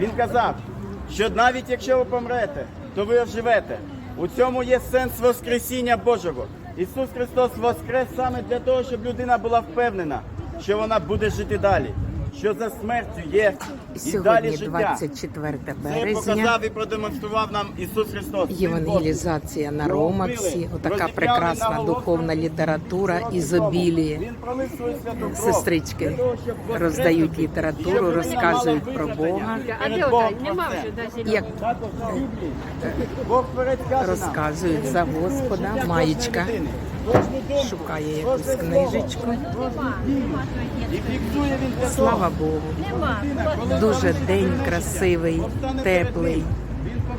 Він казав, що навіть якщо ви помрете, то ви оживете. У цьому є сенс Воскресіння Божого. Ісус Христос воскрес саме для того, щоб людина була впевнена, що вона буде жити далі, що за смертю є і далі Сьогодні життя. 24 Це березня. показав і продемонстрував нам Ісус Христос. Євангелізація на Ромаксі, отака прекрасна духовна література ізобілії. Він пролив свою святу кров Сестрички роздають літературу, розказують про Бога. А де ота? Нема вже да, зеленого? Як Бог розказують за Господа, Маєчка шукає якусь книжечку. Слава Богу. Дуже день красивий, теплий,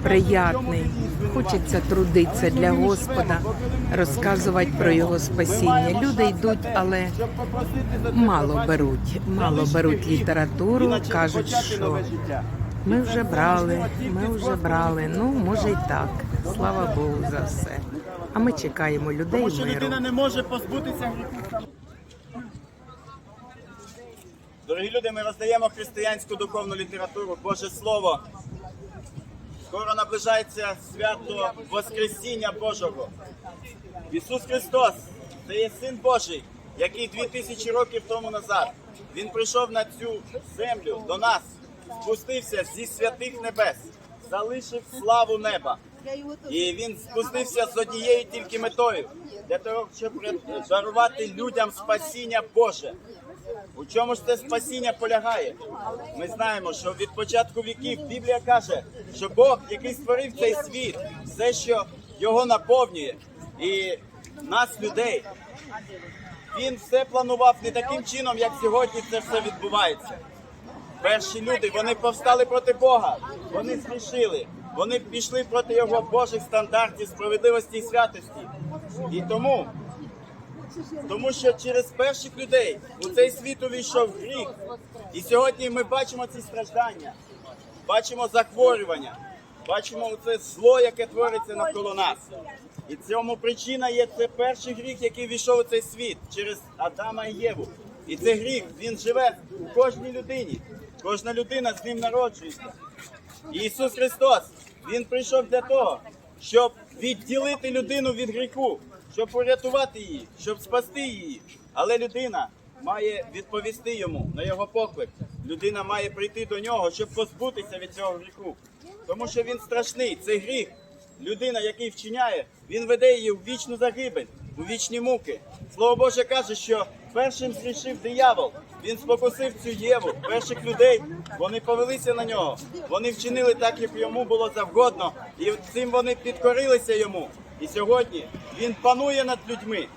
приятний. Хочеться трудитися для Господа, розказувати про його спасіння. Люди йдуть, але мало беруть, мало беруть літературу, кажуть, що ми вже брали, ми вже брали. Ну, може й так. Слава Богу за все. А ми чекаємо людей Тому що миру. людина не може позбутися гріху. Дорогі люди, ми роздаємо християнську духовну літературу, Боже Слово. Скоро наближається свято Воскресіння Божого. Ісус Христос це є Син Божий, який дві тисячі років тому назад Він прийшов на цю землю до нас, спустився зі святих небес, залишив славу неба. І він спустився з однією тільки метою для того, щоб дарувати людям спасіння Боже. У чому ж це спасіння полягає? Ми знаємо, що від початку віків Біблія каже, що Бог, який створив цей світ, все, що його наповнює, і нас, людей, він все планував не таким чином, як сьогодні це все відбувається. Перші люди вони повстали проти Бога, вони згрішили, вони пішли проти його Божих стандартів справедливості і святості. І тому, тому що через перших людей у цей світ увійшов гріх. І сьогодні ми бачимо ці страждання, бачимо захворювання, бачимо це зло, яке твориться навколо нас. І цьому причина є це перший гріх, який війшов у цей світ через Адама і Єву. І цей гріх він живе у кожній людині. Кожна людина з ним народжується. Ісус Христос Він прийшов для того, щоб відділити людину від гріху, щоб порятувати її, щоб спасти її. Але людина має відповісти йому на його поклик. Людина має прийти до нього, щоб позбутися від цього гріху. Тому що він страшний, цей гріх. Людина, який вчиняє, він веде її у вічну загибель, у вічні муки. Слово Боже каже, що першим зрішив диявол. Він спокусив цю Єву, перших людей. Вони повелися на нього. Вони вчинили так, як йому було завгодно, і цим вони підкорилися йому. І сьогодні він панує над людьми.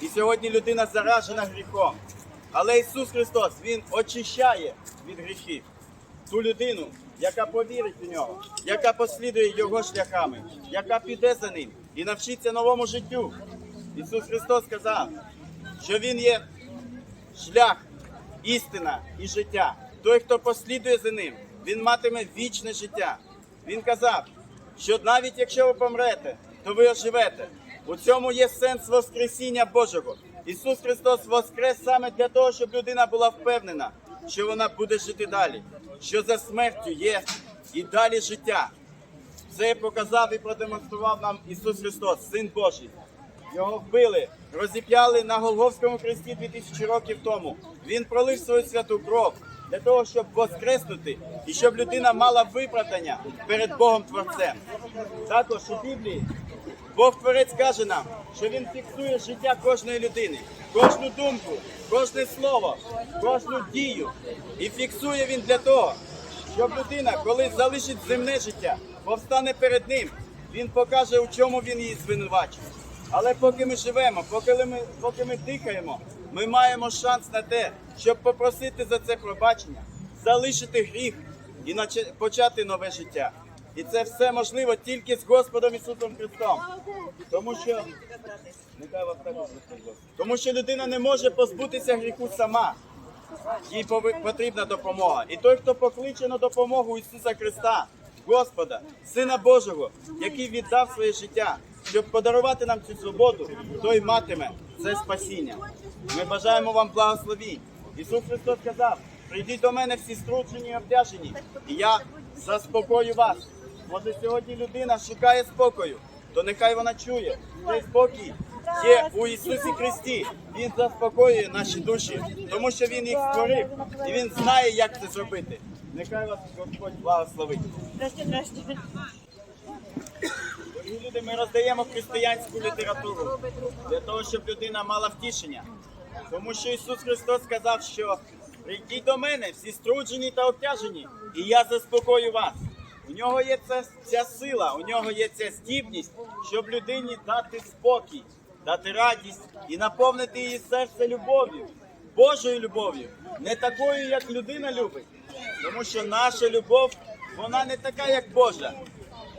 І сьогодні людина заражена гріхом. Але Ісус Христос Він очищає від гріхів ту людину, яка повірить в нього, яка послідує його шляхами, яка піде за ним і навчиться новому життю. Ісус Христос сказав, що Він є шлях, істина і життя. Той, хто послідує за ним, він матиме вічне життя. Він казав, що навіть якщо ви помрете, то ви оживете. У цьому є сенс Воскресіння Божого. Ісус Христос воскрес саме для того, щоб людина була впевнена, що вона буде жити далі, що за смертю є і далі життя. Це показав і продемонстрував нам Ісус Христос, Син Божий. Його вбили, розіп'яли на Голговському хресті 2000 років тому. Він пролив свою святу кров для того, щоб воскреснути і щоб людина мала виправдання перед Богом Творцем. Також у Біблії Бог Творець каже нам, що він фіксує життя кожної людини, кожну думку, кожне слово, кожну дію. І фіксує він для того, щоб людина, коли залишить земне життя, повстане перед ним, він покаже, у чому він її звинувачує. Але поки ми живемо, поки ми, поки ми дихаємо, ми маємо шанс на те, щоб попросити за це пробачення, залишити гріх і почати нове життя. І це все можливо тільки з Господом Ісусом Христом. Тому що Нехай вас тому що людина не може позбутися гріху сама. Їй потрібна допомога. І той, хто покличе на допомогу Ісуса Христа, Господа, Сина Божого, який віддав своє життя, щоб подарувати нам цю свободу, той матиме це спасіння. Ми бажаємо вам благословінь. Ісус Христос сказав, прийдіть до мене всі струджені і обтяжені, і я заспокою вас. Може сьогодні людина шукає спокою, то нехай вона чує. Цей спокій є у Ісусі Христі. Він заспокоює наші душі, тому що Він їх створив і Він знає, як це зробити. Нехай вас Господь благословить. Люди, ми роздаємо християнську літературу для того, щоб людина мала втішення. Тому що Ісус Христос сказав, що прийдіть до мене, всі струджені та обтяжені, і я заспокою вас. У нього є ця, ця сила, у нього є ця здібність, щоб людині дати спокій, дати радість і наповнити її серце любов'ю, Божою любов'ю, не такою, як людина любить. Тому що наша любов, вона не така, як Божа.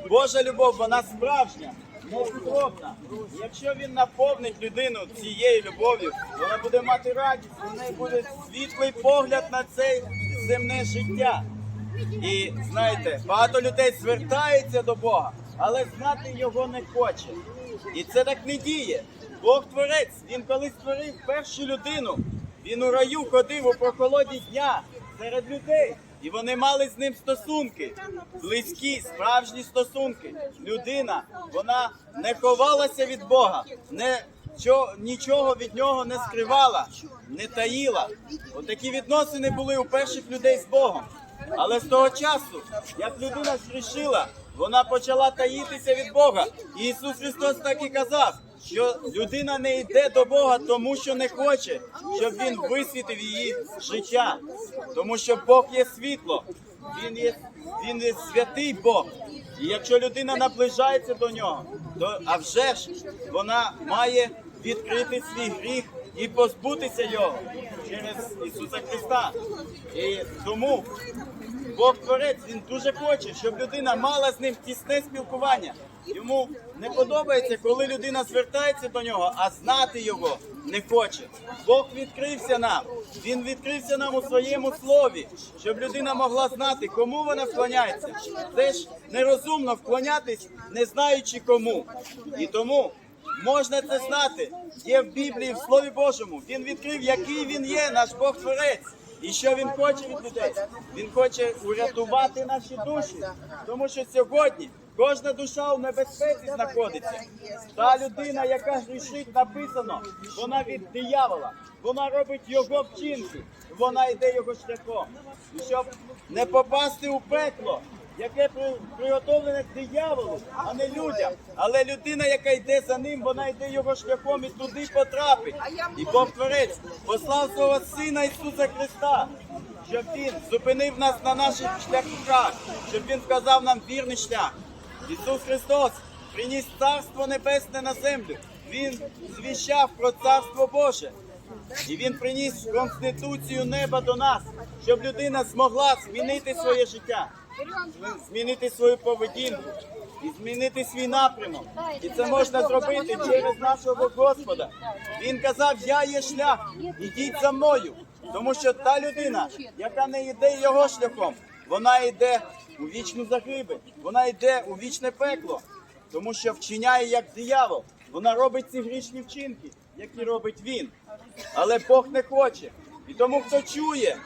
Божа любов, вона справжня, невідробна. Якщо він наповнить людину цією любов'ю, вона буде мати радість, у неї буде світлий погляд на це земне життя. І знаєте, багато людей звертається до Бога, але знати його не хоче. І це так не діє. Бог творець, він коли створив першу людину, він у раю ходив у прохолоді дня серед людей. І вони мали з ним стосунки, близькі, справжні стосунки. Людина, вона не ховалася від Бога, не чо- нічого від нього не скривала, не таїла. Отакі відносини були у перших людей з Богом. Але з того часу, як людина згрішила, вона почала таїтися від Бога. І Ісус Христос так і казав, що людина не йде до Бога, тому що не хоче, щоб Він висвітив її життя. Тому що Бог є світло, Він є, він є святий Бог. І якщо людина наближається до нього, то а вже ж вона має відкрити свій гріх і позбутися його через Ісуса Христа. І тому Бог Творець, він дуже хоче, щоб людина мала з ним тісне спілкування. Йому не подобається, коли людина звертається до нього, а знати його не хоче. Бог відкрився нам. Він відкрився нам у своєму слові, щоб людина могла знати, кому вона вклоняється. Це ж нерозумно вклонятись, не знаючи кому. І тому можна це знати. Є в Біблії, в Слові Божому. Він відкрив, який він є, наш Бог Творець. І що він хоче від людей? Він хоче урятувати наші душі, тому що сьогодні кожна душа у небезпеці знаходиться. Та людина, яка грішить, написано, вона від диявола, вона робить його вчинки, вона йде його шляхом. І щоб не попасти у пекло, яке приготовлене дияволу, а не людям. Але людина, яка йде за ним, вона йде його шляхом і туди потрапить. І Бог Творець послав свого Сина Ісуса Христа, щоб Він зупинив нас на наших шляхах, щоб Він вказав нам вірний шлях. Ісус Христос приніс Царство Небесне на землю. Він звіщав про Царство Боже. І він приніс конституцію неба до нас, щоб людина змогла змінити своє життя, змінити свою поведінку і змінити свій напрямок. І це можна зробити через нашого Господа. Він казав: Я є шлях, ідіть за мною. Тому що та людина, яка не йде його шляхом, вона йде у вічну загибель, вона йде у вічне пекло, тому що вчиняє як диявол. Вона робить ці грішні вчинки, які робить він. Але Бог не хоче. І тому хто чує,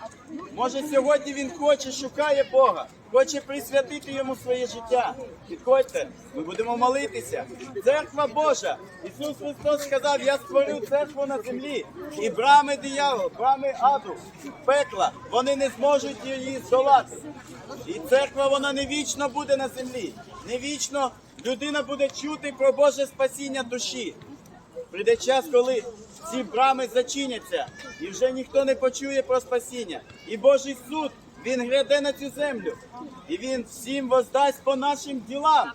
може сьогодні він хоче, шукає Бога, хоче присвятити йому своє життя. Підходьте, ми будемо молитися. Церква Божа. Ісус Христос сказав, я створю церкву на землі. І брами диявол, брами аду, пекла, вони не зможуть її здолати. І церква вона не вічно буде на землі. Не вічно людина буде чути про Боже спасіння душі. Прийде час, коли ці брами зачиняться, і вже ніхто не почує про спасіння. І Божий суд він гряде на цю землю, і він всім воздасть по нашим ділам.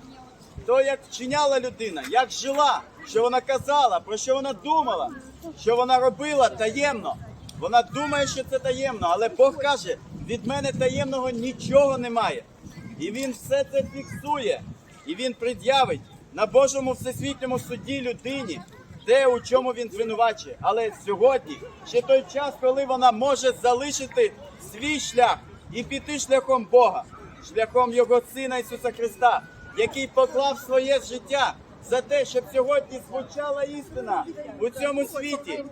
То, як вчиняла людина, як жила, що вона казала, про що вона думала, що вона робила таємно. Вона думає, що це таємно, але Бог каже: від мене таємного нічого немає. І він все це фіксує, і він пред'явить на Божому всесвітньому суді людині, те, у чому він звинувачує. Але сьогодні ще той час, коли вона може залишити свій шлях і піти шляхом Бога, шляхом Його Сина Ісуса Христа, який поклав своє життя за те, щоб сьогодні звучала істина у цьому світі.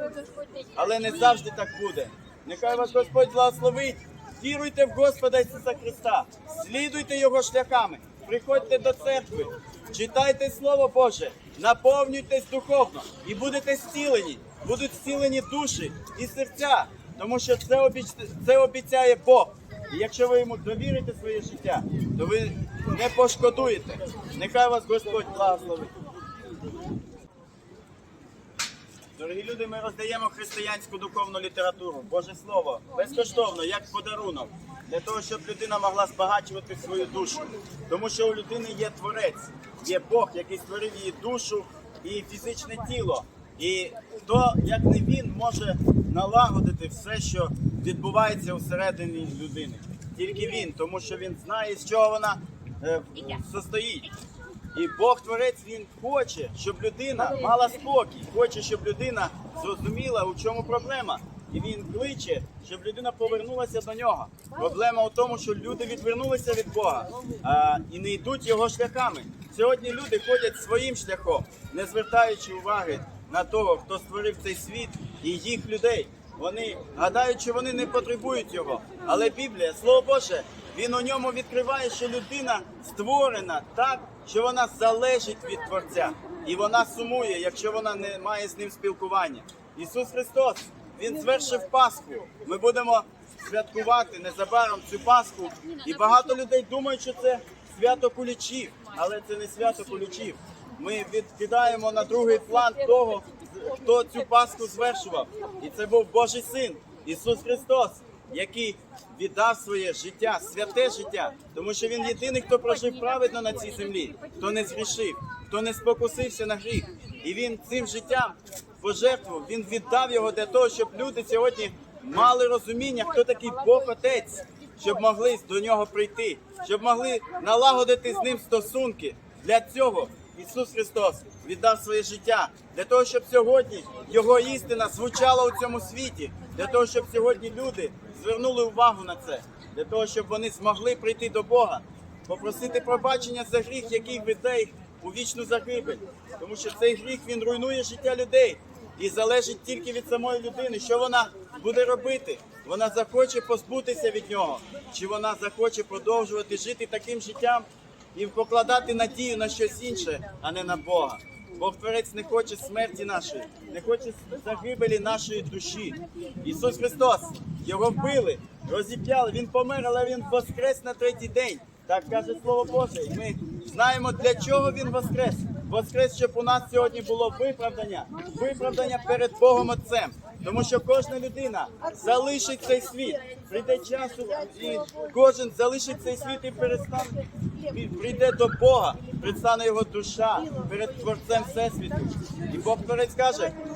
Але не завжди так буде. Нехай вас Господь благословить віруйте в Господа Ісуса Христа, слідуйте Його шляхами, приходьте до церкви, читайте Слово Боже, наповнюйтесь духовно. І будете зцілені, будуть зцілені душі і серця, тому що це, обіч... це обіцяє Бог. І якщо ви йому довірите своє життя, то ви не пошкодуєте. Нехай вас Господь благословить. Дорогі люди, ми роздаємо християнську духовну літературу, Боже Слово, безкоштовно, як подарунок, для того, щоб людина могла збагачувати свою душу. Тому що у людини є творець, є Бог, який створив її душу і фізичне тіло. І хто, як не він, може налагодити все, що відбувається усередині людини. Тільки він, тому що він знає, з чого вона е, состоїть. І Бог Творець він хоче, щоб людина мала спокій, хоче, щоб людина зрозуміла, у чому проблема. І він кличе, щоб людина повернулася до нього. Проблема у тому, що люди відвернулися від Бога а, і не йдуть його шляхами. Сьогодні люди ходять своїм шляхом, не звертаючи уваги на того, хто створив цей світ і їх людей. Вони гадають, що вони не потребують його. Але Біблія, Слово Боже, він у ньому відкриває, що людина створена так, що вона залежить від Творця. І вона сумує, якщо вона не має з ним спілкування. Ісус Христос, Він звершив Пасху. Ми будемо святкувати незабаром цю Пасху. І багато людей думають, що це свято кулічів, але це не свято кулічів. Ми відкидаємо на другий план того, хто цю Пасху звершував. І це був Божий син, Ісус Христос, який віддав своє життя, святе життя, тому що він єдиний, хто прожив праведно на цій землі, хто не згрішив, хто не спокусився на гріх. І він цим життям пожертвував, він віддав його для того, щоб люди сьогодні мали розуміння, хто такий Бог Отець, щоб могли до нього прийти, щоб могли налагодити з ним стосунки. Для цього Ісус Христос віддав своє життя для того, щоб сьогодні Його істина звучала у цьому світі, для того, щоб сьогодні люди звернули увагу на це, для того, щоб вони змогли прийти до Бога, попросити пробачення за гріх, який веде їх у вічну загибель. Тому що цей гріх він руйнує життя людей і залежить тільки від самої людини, що вона буде робити. Вона захоче позбутися від нього, чи вона захоче продовжувати жити таким життям і покладати надію на щось інше, а не на Бога. Бог Творець не хоче смерті нашої, не хоче загибелі нашої душі. Ісус Христос, його вбили, розіп'яли, Він помер, але Він воскрес на третій день. Так каже Слово Боже. І ми знаємо, для чого Він воскрес. Воскрес, щоб у нас сьогодні було виправдання, виправдання перед Богом Отцем. Тому що кожна людина залишить цей світ, прийде часу, і кожен залишить цей світ і перестане прийде до Бога, предстане його душа перед Творцем Всесвіту. І Бог Творець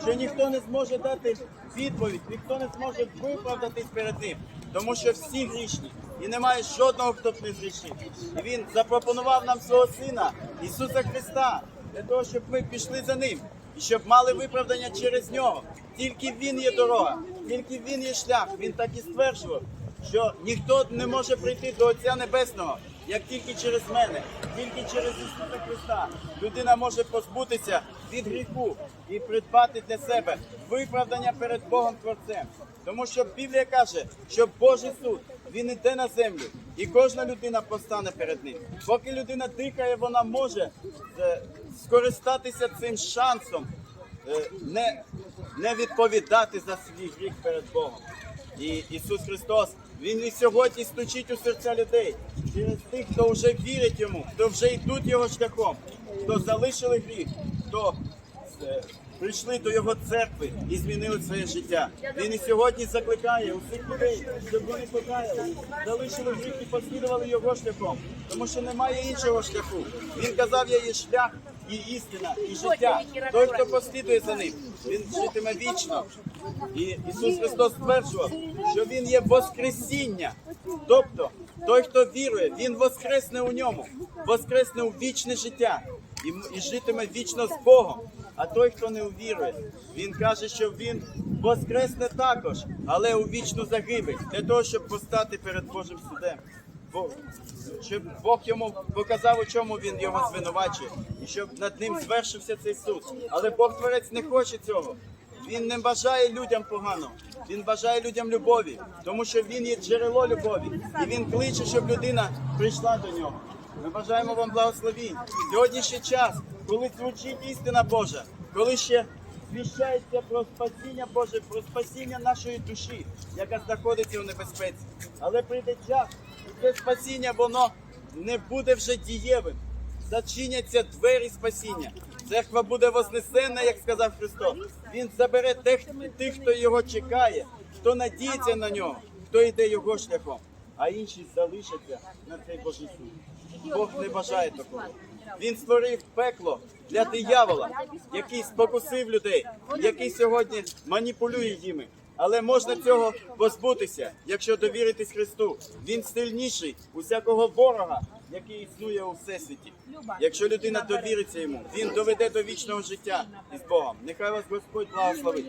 що ніхто не зможе дати відповідь, ніхто не зможе виправдатись перед ним, тому що всі грішні. І немає жодного, хто б не згрішив. І він запропонував нам свого сина, Ісуса Христа, для того, щоб ми пішли за ним і щоб мали виправдання через нього. Тільки він є дорога, тільки він є шлях. Він так і стверджував, що ніхто не може прийти до Отця Небесного, як тільки через мене, тільки через Ісуса Христа. Людина може позбутися від гріху і придбати для себе виправдання перед Богом Творцем. Тому що Біблія каже, що Божий суд він іде на землю, і кожна людина постане перед ним. Поки людина дихає, вона може е, скористатися цим шансом е, не, не відповідати за свій гріх перед Богом. І Ісус Христос, Він і сьогодні стучить у серця людей через тих, хто вже вірить йому, хто вже йдуть його шляхом, хто залишили гріх, хто е, прийшли до його церкви і змінили своє життя. Він і сьогодні закликає усіх людей, щоб вони покаялися, залишили гріх і послідували його шляхом, тому що немає іншого шляху. Він казав, я є шлях. І істина, і життя. Той, хто послідує за ним, він житиме вічно. І Ісус Христос стверджував, що Він є Воскресіння. Тобто, той, хто вірує, він воскресне у ньому, воскресне у вічне життя і, і житиме вічно з Богом. А той, хто не увірує, він каже, що він воскресне також, але у вічну загибель, для того, щоб постати перед Божим судем. Щоб Бог йому показав, у чому він його звинувачує, і щоб над ним звершився цей суд. Але Бог Творець не хоче цього. Він не бажає людям погано. Він бажає людям любові, тому що він є джерело любові, і він кличе, щоб людина прийшла до нього. Ми бажаємо вам благословінь. Сьогодні ще час, коли звучить істина Божа, коли ще звіщається про спасіння Боже, про спасіння нашої душі, яка знаходиться у небезпеці. Але прийде час, це спасіння, воно не буде вже дієвим. Зачиняться двері спасіння. Церква буде вознесена, як сказав Христос. Він забере тих, тих, хто його чекає, хто надіється на нього, хто йде його шляхом, а інші залишаться на цей Божий суд. Бог не бажає такого. Він створив пекло для диявола, який спокусив людей, який сьогодні маніпулює їми. Але можна цього позбутися, якщо довіритись Христу. Він сильніший усякого ворога, який існує у всесвіті. Якщо людина довіриться йому, він доведе до вічного життя із Богом. Нехай вас Господь благословить.